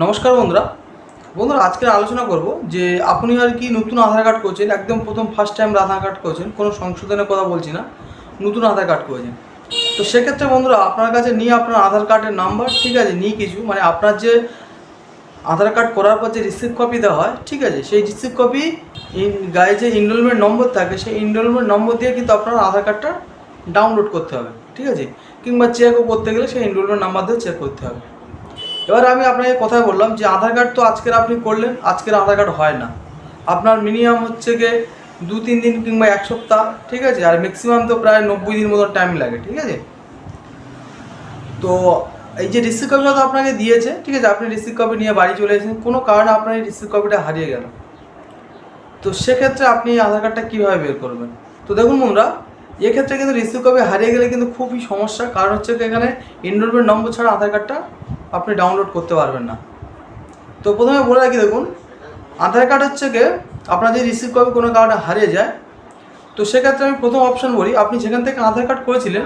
নমস্কার বন্ধুরা। বন্ধুরা, আজকের আলোচনা করব যে আপনি আর কি নতুন আধার কার্ড করছেন, একদম প্রথম ফার্স্ট টাইম আধার কার্ড করছেন, কোনো সংশোধনের কথা বলছি না, নতুন আধার কার্ড করেছেন। তো সেক্ষেত্রে বন্ধুরা, আপনার কাছে নিয়ে আপনার আধার কার্ডের নাম্বার ঠিক আছে, নিয়ে কিছু মানে আপনার যে আধার কার্ড করার পর যে রিসিভ কপি দেওয়া হয়, ঠিক আছে, সেই রিসিভ কপি গায়ে যে ইনরোলমেন্ট নম্বর থাকে, সেই ইনরোলমেন্ট নম্বর দিয়ে কিন্তু আপনার আধার কার্ডটা ডাউনলোড করতে হবে, ঠিক আছে, কিংবা চেকও করতে গেলে সেই ইনরোলমেন্ট নাম্বার দিয়ে চেক করতে হবে। এবার আমি আপনাকে কথা বললাম যে আধার কার্ড তো আজকের আপনি করলেন, আজকের আধার কার্ড হয় না। আপনার মিনিমাম হচ্ছে গিয়ে দু, তিন দিন কিংবা এক সপ্তাহ, ঠিক আছে? আর ম্যাক্সিমাম তো প্রায় নব্বই দিন মতো টাইম লাগে, ঠিক আছে? তো এই যে রিসিভ কপিটা তো আপনাকে দিয়েছে, ঠিক আছে? আপনি রিসিভ কপি নিয়ে বাড়ি চলে এসেছেন, কোনো কারণে আপনার এই রিসিভ কপিটা হারিয়ে গেল। তো সেক্ষেত্রে আপনি আধার কার্ডটা কীভাবে বের করবেন? তো দেখুন বন্ধুরা, এক্ষেত্রে কিন্তু রিসিভ কপি হারিয়ে গেলে কিন্তু খুবই সমস্যা, কারণ হচ্ছে এখানে এনরোলমেন্ট নম্বর ছাড়া আধার কার্ডটা আপনি ডাউনলোড করতে পারবেন না। তো প্রথমে বলে রাখি, দেখুন, আধার কার্ড হচ্ছে গিয়ে আপনার যদি রিসিভ কপি কোনো কারণে হারিয়ে যায়, তো সেক্ষেত্রে আমি প্রথম অপশন বলি, আপনি যেখান থেকে আধার কার্ড করেছিলেন,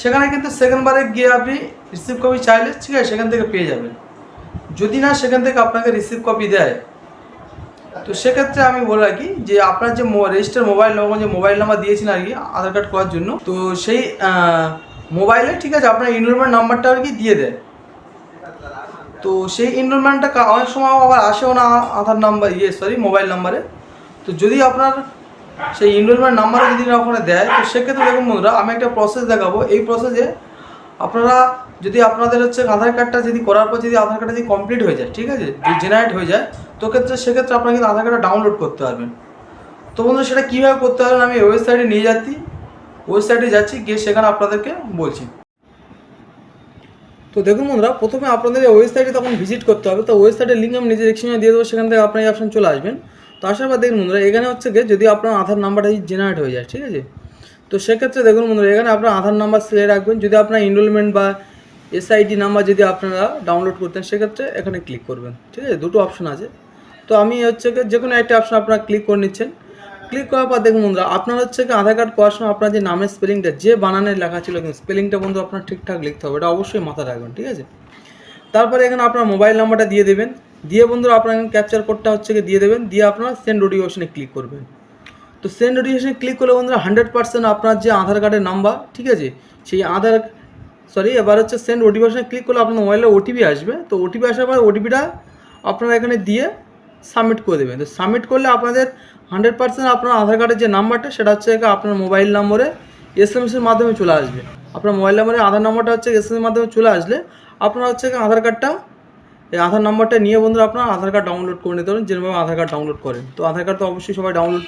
সেখানে কিন্তু সেকেন্ডবারে গিয়ে আপনি রিসিভ কপি চাইলে ঠিক আছে, সেখান থেকে পেয়ে যাবেন। যদি না, সেখান থেকে আপনাকে রিসিভ কপি দেয়। তো সেক্ষেত্রে আমি বলে রাখি যে আপনার যে রেজিস্টার মোবাইল নম্বর যে মোবাইল নাম্বার দিয়েছেন আর কি, আধার কার্ড করার জন্য, তো সেই মোবাইলে ঠিক আছে, আপনার এনরোলমেন্ট নাম্বারটা আর কি দিয়ে দেয়। তো সেই এনরোলমেন্টটা অনেক সময় আবার আসেও না, আধার নাম্বার ইয়ে সরি মোবাইল নাম্বারে তো যদি আপনার সেই এনরোলমেন্ট নাম্বারে যদি না ওখানে দেয়, তো সেক্ষেত্রে দেখুন বন্ধুরা, আমি একটা প্রসেস দেখাবো। এই প্রসেসে আপনারা যদি আপনাদের হচ্ছে আধার কার্ডটা যদি করার পর যদি আধার কার্ডটা যদি কমপ্লিট হয়ে যায়, ঠিক আছে? যদি জেনারেট হয়ে যায়, তো ক্ষেত্রে সেক্ষেত্রে আপনারা কিন্তু আধার কার্ডটা ডাউনলোড করতে পারবেন। তো বন্ধুরা, সেটা কীভাবে করতে পারবেন আমি ওয়েবসাইটে নিয়ে যাচ্ছি। ওয়েবসাইটে যাচ্ছি, গিয়ে সেখানে আপনাদেরকে বলছি। তো দেখুন বন্ধুরা, প্রথমে আপনাদের ওয়েবসাইটে তখন ভিজিট করতে হবে। তো ওয়েবসাইটের লিঙ্ক আমি নিজের এক্সিমে দিয়ে দেবো, সেখান থেকে আপনার এই অপশন চলে আসবেন। তো আসার পর দেখুন বন্ধুরা, এখানে হচ্ছে গিয়ে যদি আপনার আধার নাম্বারটা জেনারেট হয়ে যায়, ঠিক আছে? তো সেক্ষেত্রে দেখুন বন্ধুরা, এখানে আপনার আধার নাম্বার সিলে রাখবেন। যদি আপনার এনরোলমেন্ট বা এসআইডি নাম্বার যদি আপনারা ডাউনলোড করতেন, সেক্ষেত্রে এখানে ক্লিক করবেন, ঠিক আছে? দুটো অপশন আছে। তো আমি হচ্ছে যে কোনো একটা অপশন আপনারা ক্লিক করে নিচ্ছেন। ক্লিক করার পর দেখুন বন্ধুরা, আপনার হচ্ছে কি আধার কার্ড করার সময় আপনার যে নামের স্পেলিংটা যে বানানের লেখা ছিল কিন্তু স্পেলিংটা বন্ধু আপনার ঠিকঠাক লিখতে হবে, এটা অবশ্যই মাথায় রাখবেন, ঠিক আছে? তারপরে এখানে আপনার মোবাইল নাম্বারটা দিয়ে দেবেন, দিয়ে বন্ধুরা আপনার ক্যাপচার কোডটা হচ্ছে কি দিয়ে দেবেন, দিয়ে আপনার সেন্ড নোটিফিকেশনে ক্লিক করবেন। তো সেন্ড নোটিফিকেশনে ক্লিক করলে বন্ধুরা হান্ড্রেড পার্সেন্ট আপনার যে আধার কার্ডের নাম্বার ঠিক আছে? সেই আধার সরি এবার হচ্ছে সেন্ড নোটিফিকেশনে ক্লিক করলে আপনার মোবাইলে ওটিপি আসবে, তো ওটিপি আসার পর ওটিপিটা আপনারা এখানে দিয়ে সাবমিট করে দেবেন। তো সাবমিট করলে আপনাদের হান্ড্রেড পার্সেন্ট আপনার আধার কার্ডের যে নাম্বারটা সেটা হচ্ছে আপনার মোবাইল নম্বরে এস এম এসের মাধ্যমে চলে আসবে। আপনার মোবাইল নম্বরে আধার নাম্বারটা হচ্ছে এস এম এর মাধ্যমে চলে আসলে আপনার হচ্ছে আধার কার্ডটা এই আধার নাম্বারটা নিয়ে বন্ধুরা আপনার আধার কার্ড ডাউনলোড করে নিতে পারেন যেভাবে আধার কার্ড ডাউনলোড করেন। তো আধার কার্ড তো অবশ্যই সবাই ডাউনলোড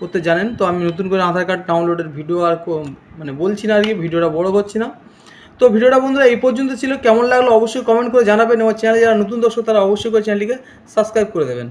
করতে জানেন। তো আমি নতুন করে আধার কার্ড ডাউনলোডের ভিডিও আর মানে বলছি না আর কি, ভিডিওটা বড় করছি না। তো ভিডিওটা বন্ধুরা এই পর্যন্ত ছিল। কেমন লাগল অবশ্যই কমেন্ট করে জানাবেন এবং চ্যানেলে যারা নতুন দর্শক, তারা অবশ্যই করে চ্যানেলটিকে সাবস্ক্রাইব করে দেবেন।